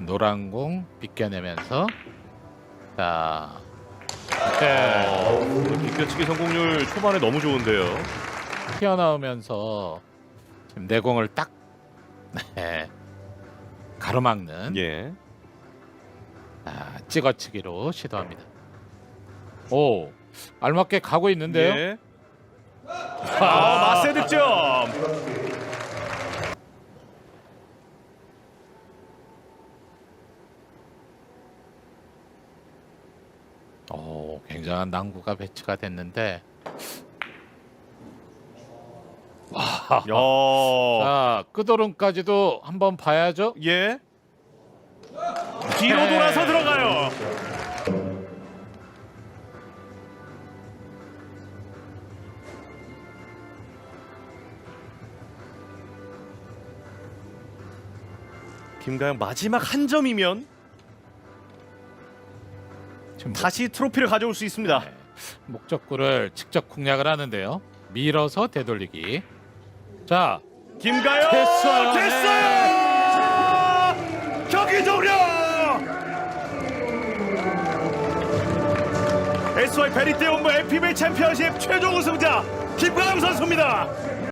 노란 공 비껴내면서 자 네, 어, 비껴치기 성공률 초반에 너무 좋은데요. 튀어나오면서 지금 내공을 딱 네, 가로막는 예. 아, 찍어치기로 시도합니다. 오 알맞게 가고 있는데요. 예. 아, 마세 득점. 오 굉장한 난구가 배치가 됐는데 야. 자 끄도름까지도 한번 봐야죠. 예. 뒤로 돌아서 들어가요. 김가영 마지막 한 점이면 지금 다시 트로피를 가져올 수 있습니다. 네. 목적구를 직접 공략을 하는데요. 밀어서 되돌리기. 자, 김가영 됐어요. 됐어요. 경기 종료. SY 베리떼 온무 MPB 챔피언십 최종 우승자 김가영 선수입니다.